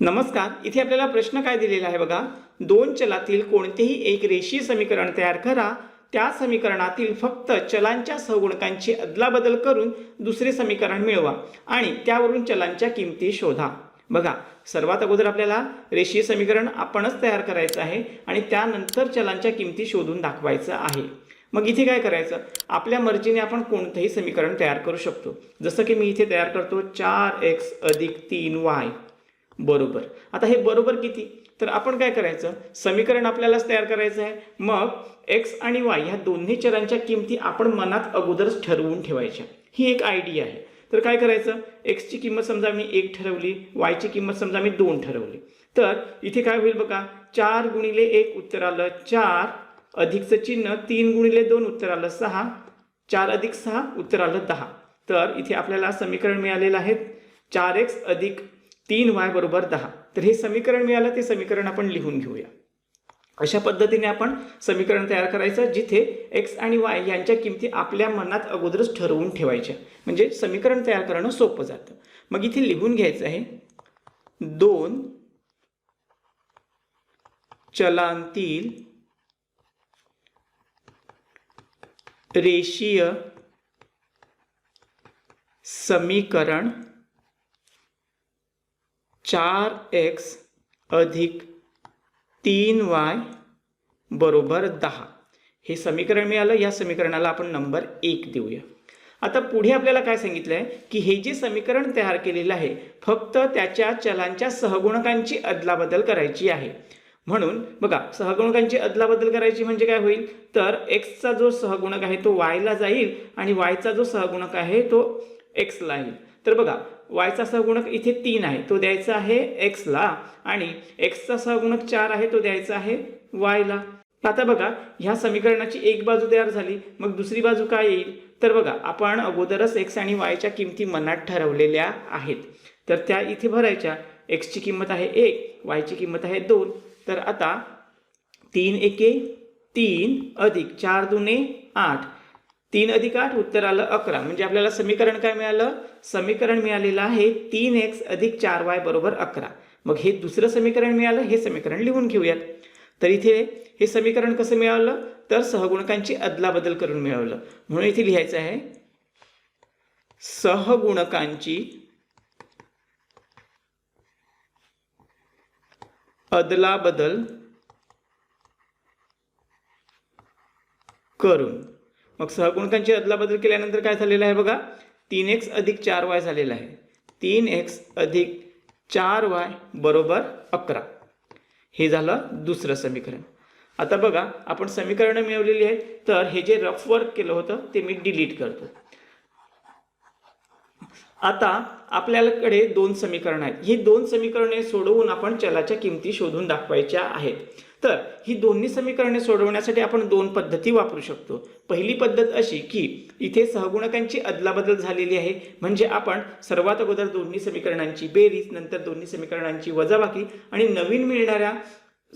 नमस्कार इथे आपल्याला प्रश्न काय दिलेला आहे बघा. दोन चलातील कोणतेही एक रेषीय समीकरण तयार करा. त्या समीकरणातील फक्त चलांच्या सहगुणकांची अदलाबदल करून दुसरे समीकरण मिळवा आणि त्यावरून चलांच्या किमती शोधा. बघा सर्वात अगोदर आपल्याला रेषीय समीकरण आपणच तयार करायचं आहे आणि त्यानंतर चलांच्या किमती शोधून दाखवायचं आहे. मग इथे काय करायचं? आपल्या मर्जीने आपण कोणतंही समीकरण तयार करू शकतो. जसं की मी इथे तयार करतो चार एक्स अधिक तीन वाय. बरोबर. आता हे बरोबर किती? तर आपण काय करायचं? समीकरण आपल्यालाच तयार करायचं आहे. मग एक्स आणि वाय ह्या दोन्ही चरांच्या किमती आपण मनात अगोदरच ठरवून ठेवायच्या. ही एक आयडिया आहे. तर काय करायचं? एक्सची किंमत समजा मी एक ठरवली वायची किंमत समजा मी दोन ठरवली. तर इथे काय होईल बघा? चार गुणिले एक उत्तर आलं चार अधिकचं चिन्ह तीन गुणिले दोन उत्तर आलं सहा चार अधिक सहा उत्तर आलं दहा. तर इथे आपल्याला समीकरण मिळालेलं आहे. चार एक्स अधिक तीन वाय बरोबर दहा. तर हे समीकरण मिळालं ते समीकरण आपण लिहून घेऊया. अशा पद्धतीने आपण समीकरण तयार करायचं जिथे एक्स आणि वाय यांच्या किमती आपल्या मनात अगोदरच ठरवून ठेवायच्या. म्हणजे समीकरण तयार करणं सोपं जातं. मग इथे लिहून घ्यायचं आहे. दोन चलांतील रेषीय समीकरण चार एक्स अधिक तीन वाय बरोबर दहा. हे समीकरण मिळालं या समीकरणाला आपण नंबर एक देऊया. आता पुढे आपल्याला काय सांगितलं आहे की हे जे समीकरण तयार केलेलं आहे फक्त त्याच्या चलांच्या सहगुणकांची अदलाबदल करायची आहे. म्हणून बघा सहगुणकांची अदलाबदल करायची म्हणजे काय होईल? तर एक्सचा जो सहगुणक आहे तो वायला जाईल आणि वायचा जो सहगुणक आहे तो एक्सला येईल. तर बघा वायचा सहगुणक इथे तीन आहे. तो द्यायचा आहे एक्सला आणि एक्सचा सहगुणक चार आहे तो द्यायचा आहे वायला आता बघा ह्या समीकरणाची एक बाजू तयार झाली. मग दुसरी बाजू काय येईल? तर बघा आपण अगोदरच एक्स आणि वायच्या किमती मनात ठरवलेल्या आहेत. तर त्या इथे भरायच्या. एक्सची किंमत आहे एक वायची किंमत आहे दोन. तर आता तीन एके तीन अधिक चार दुने आठ. तीन अधिक आठ उत्तर आलं अकरा. म्हणजे आपल्याला समीकरण काय मिळालं? समीकरण मिळालेलं आहे तीन एक्स अधिक चार वाय बरोबर अकरा. मग हे दुसरं समीकरण मिळालं हे समीकरण लिहून घेऊयात. तर इथे हे समीकरण कसं मिळवलं तर सहगुणकांची अदलाबदल करून मिळवलं म्हणून इथे लिहायचं आहे सहगुणकांची अदलाबदल करून. मग सहगुणकांची अदलाबदल केल्यानंतर काय झालेलं आहे बघा? तीन एक्स अधिक चार वाय झालेलं आहे. तीन एक्स अधिक चार वाय बरोबर अकरा. हे झालं दुसरं समीकरण. आता बघा आपण समीकरणं मिळवलेली आहेत. तर हे जे रफ वर्क केलं होतं ते मी डिलीट करतो. आता आपल्याकडे दोन समीकरणं आहेत. ही दोन समीकरणे सोडवून आपण चलाच्या किमती शोधून दाखवायच्या आहेत. तर ही दोन्ही समीकरणे सोडवण्यासाठी आपण दोन पद्धती वापरू शकतो. पहिली पद्धत अशी की इथे सहगुणकांची अदलाबदल झालेली आहे. म्हणजे आपण सर्वात अगोदर दोन्ही समीकरणांची बेरीज नंतर दोन्ही समीकरणांची वजाबाकी आणि नवीन मिळणाऱ्या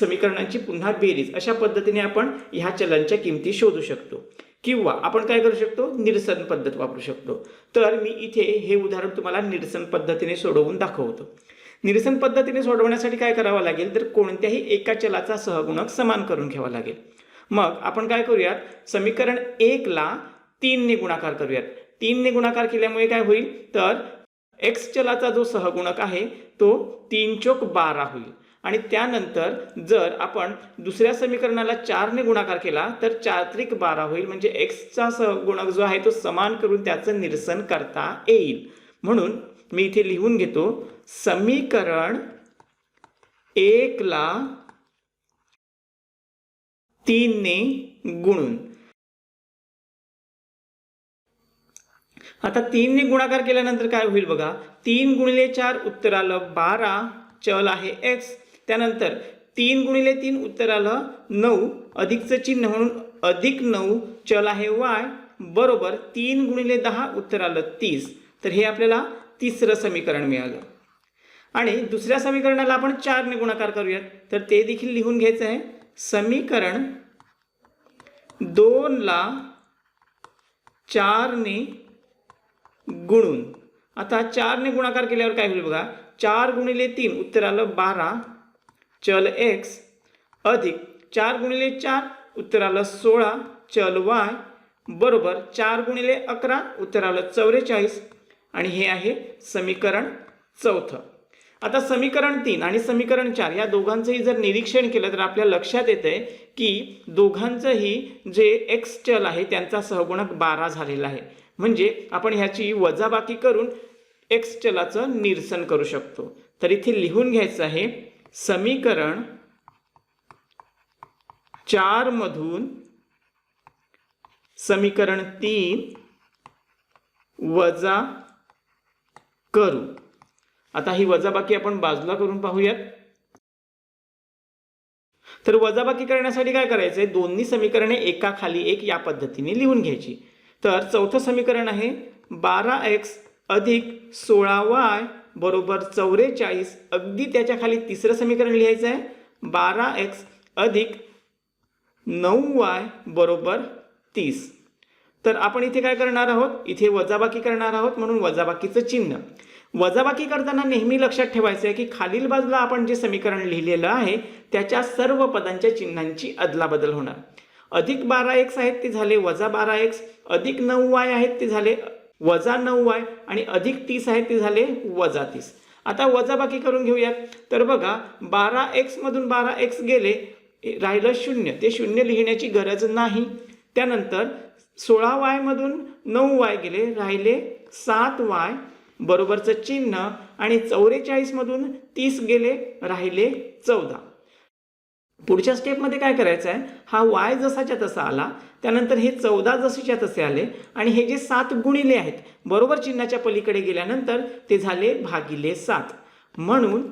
समीकरणांची पुन्हा बेरीज अशा पद्धतीने आपण ह्या चलांच्या किमती शोधू शकतो. किंवा आपण काय करू शकतो? निरसन पद्धत वापरू शकतो. तर मी इथे हे उदाहरण तुम्हाला निरसन पद्धतीने सोडवून दाखवतो. निरसन पद्धतीने सोडवण्यासाठी काय करावं लागेल? तर कोणत्याही एका चलाचा सहगुणक समान करून घ्यावा लागेल. मग आपण काय करूयात? समीकरण एकला तीनने गुणाकार करूयात. तीनने गुणाकार केल्यामुळे काय होईल? तर एक्स चलाचा जो सहगुणक आहे तो तीन चोक बारा होईल. आणि त्यानंतर जर आपण दुसऱ्या समीकरणाला चारने गुणाकार केला तर चार त्रिक बारा होईल. म्हणजे एक्सचा सहगुणक जो आहे तो समान करून त्याचं निरसन करता येईल. म्हणून मी इथे लिहून घेतो. समीकरण एकला तीनने गुणून. आता तीनने गुणाकार केल्यानंतर काय होईल बघा? तीन गुणिले चार उत्तर आलं बारा चल आहे एक्स त्यानंतर तीन गुणिले तीन उत्तर आलं नऊ अधिकचं चिन्ह म्हणून अधिक नऊ चल आहे वाय बरोबर तीन गुणिले दहा उत्तर आलं तीस. तर हे आपल्याला तिसरं समीकरण मिळालं. आणि दुसऱ्या समीकरणाला आपण चारने गुणाकार करूयात. तर ते देखील लिहून घ्यायचं आहे. समीकरण दोनला चारने गुणून. आता चारने गुणाकार केल्यावर काय होईल बघा? चार गुणिले तीन उत्तर आलं बारा चल एक्स अधिक चार गुणिले चार उत्तर आलं सोळा चल वाय बरोबर चार गुणिले अकरा उत्तर आलं चौवेचाळीस आणि हे आहे समीकरण चौथं. आता समीकरण तीन आणि समीकरण चार या दोघांचंही जर निरीक्षण केलं तर आपल्या लक्षात येतं आहे की दोघांचंही जे एक्स चल आहे त्यांचा सहगुणक बारा झालेला आहे. म्हणजे आपण ह्याची वजाबाकी करून एक्स चलाचं निरसन करू शकतो. तर इथे लिहून घ्यायचं आहे समीकरण चारमधून समीकरण तीन वजा करू. आता ही वजाबाकी आपण बाजूला करून पाहूयात. तर वजाबाकी करण्यासाठी काय करायचं आहे दोन्ही समीकरणे एका खाली एक या पद्धतीने लिहून घ्यायची. तर चौथं समीकरण आहे बारा एक्स अधिक सोळा वाय बरोबर चौवेचाळीस अगदी त्याच्याखाली तिसरं समीकरण लिहायचं आहे बारा एक्स अधिक नऊ वाय बरोबर तीस. तर आपण इथे काय करणार आहोत? इथे वजाबाकी करणार आहोत म्हणून वजाबाकीचं चिन्ह. वजाबाकी करताना नेहमी लक्षात ठेवायचं आहे की खालील बाजूला आपण जे समीकरण लिहिलेलं आहे त्याच्या सर्व पदांच्या चिन्हांची अदलाबदल होणार. अधिक बारा एक्स आहेत ते झाले वजा बारा एक्स अधिक नऊ वाय आहेत ते झाले वजा नऊ वाय आणि अधिक तीस आहेत ते झाले वजा तीस. आता वजाबाकी करून घेऊयात. तर बघा बारा एक्समधून बारा एक्स गेले राहिलं शून्य. ते शून्य लिहिण्याची गरज नाही. त्यानंतर सोळा वायमधून नऊ वाय गेले राहिले सात वाय बरोबरचं चिन्ह आणि चौवेचाळीसमधून तीस गेले राहिले चौदा. पुढच्या स्टेपमध्ये काय करायचं आहे हा वाय जसाच्या तसा आला त्यानंतर हे चौदा जसेच्या तसे आले आणि हे जे सात गुणिले आहेत बरोबर चिन्हाच्या पलीकडे गेल्यानंतर ते झाले भागिले सात. म्हणून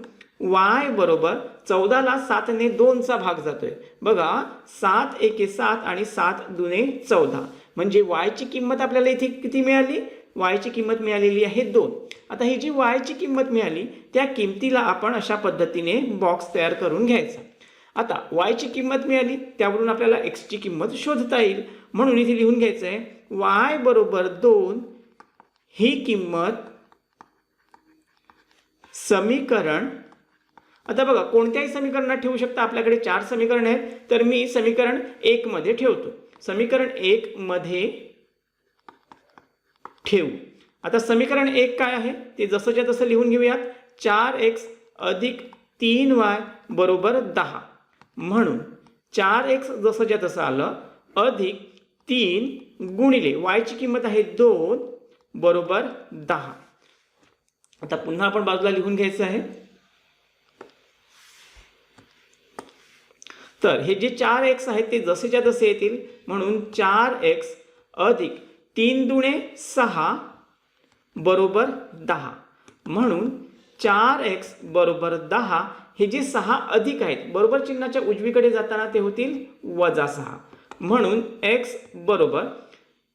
वाय बरोबर चौदाला सातने दोनचा भाग जातोय. बघा सात एके सात आणि सात दुने चौदा. म्हणजे वायची किंमत आपल्याला इथे किती मिळाली? वायची किंमत मिळालेली आहे दोन. आता ही जी वायची किंमत मिळाली त्या किमतीला आपण अशा पद्धतीने बॉक्स तयार करून घ्यायचा. आता वायची किंमत मिळाली त्यावरून आपल्याला एक्सची किंमत शोधता येईल. म्हणून इथे लिहून घ्यायचं आहे वाय बरोबर दोन ही किंमत समीकरण आता बघा कोणत्याही समीकरणात ठेवू शकता आपल्याकडे चार समीकरण आहेत तर मी समीकरण एक मध्ये ठेवतो. समीकरण एक मध्ये ठेवू. आता समीकरण एक काय आहे? ते जसंच्या तसं लिहून घेऊयात. चार एक्स अधिक तीन वाय बरोबर दहा. म्हणून चार एक्स जसंच्या तसं आलं अधिक तीन गुणिले वायची किंमत आहे दोन बरोबर दहा. आता पुन्हा आपण बाजूला लिहून घ्यायचं आहे. तर हे जे चार एक्स आहेत ते जसेच्या तसे येतील म्हणून चार एक्स अधिक तीन दुणे सहा बरोबर दहा. म्हणून चार एक्स बरोबर दहा हे जे सहा अधिक आहेत बरोबर चिन्हाच्या उजवीकडे जाताना ते होतील वजा सहा. म्हणून एक्स बरोबर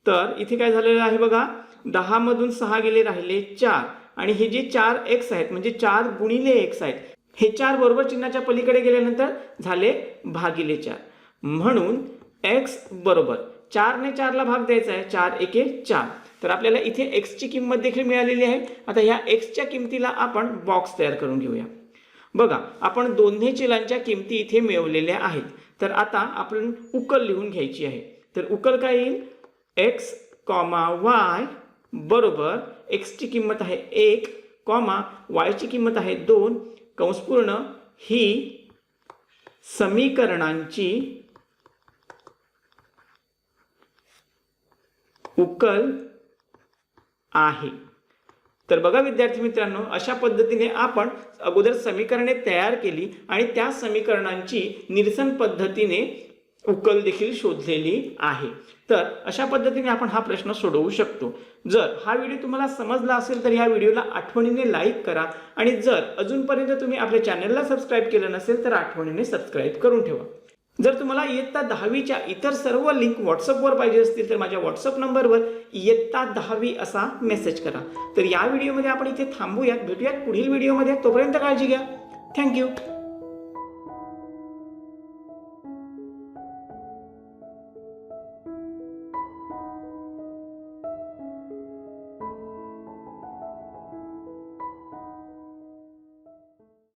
तर इथे काय झालेलं आहे बघा दहामधून सहा गेले राहिले चार. आणि हे जे चार एक्स आहेत म्हणजे चार गुणिले एक्स आहेत हे चार बरोबर चिन्हाच्या पलीकडे गेल्यानंतर झाले भागिले चार. म्हणून एक्स बरोबर चारने चारला भाग द्यायचा आहे चार एके चार. तर आपल्याला इथे एक्सची किंमत देखील मिळालेली आहे. आता ह्या एक्सच्या किमतीला आपण बॉक्स तयार करून घेऊया. बघा आपण दोन्ही चिलांच्या किमती इथे मिळवलेल्या आहेत. तर आता आपण उकल लिहून घ्यायची आहे. तर उकल काय येईल? एक्स कॉमा वाय बरोबर एक्सची किंमत आहे एक कॉमा वायची किंमत आहे दोन कंसपूर्ण ही समीकरणांची उकल आहे. तर बघा विद्यार्थी मित्रांनो अशा पद्धतीने आपण अगोदर समीकरणे तयार केली आणि त्या समीकरणांची निरसन पद्धतीने उकल देखील शोधलेली आहे. तर अशा पद्धतीने आपण हा प्रश्न सोडवू शकतो. जर हा व्हिडिओ तुम्हाला समजला असेल तर ह्या व्हिडिओला आठवणीने लाईक करा आणि जर अजूनपर्यंत तुम्ही आपल्या चॅनलला सबस्क्राईब केलं नसेल तर आठवणीने सबस्क्राईब करून ठेवा. जर तुम्हाला इयत्ता दहावीच्या इतर सर्व लिंक व्हॉट्सअपवर पाहिजे असतील तर माझ्या व्हॉट्सअप नंबरवर इयत्ता दहावी असा मेसेज करा. तर या व्हिडिओमध्ये आपण इथे थांबूयात भेटूयात पुढील व्हिडिओमध्ये. तोपर्यंत काळजी घ्या. थँक्यू.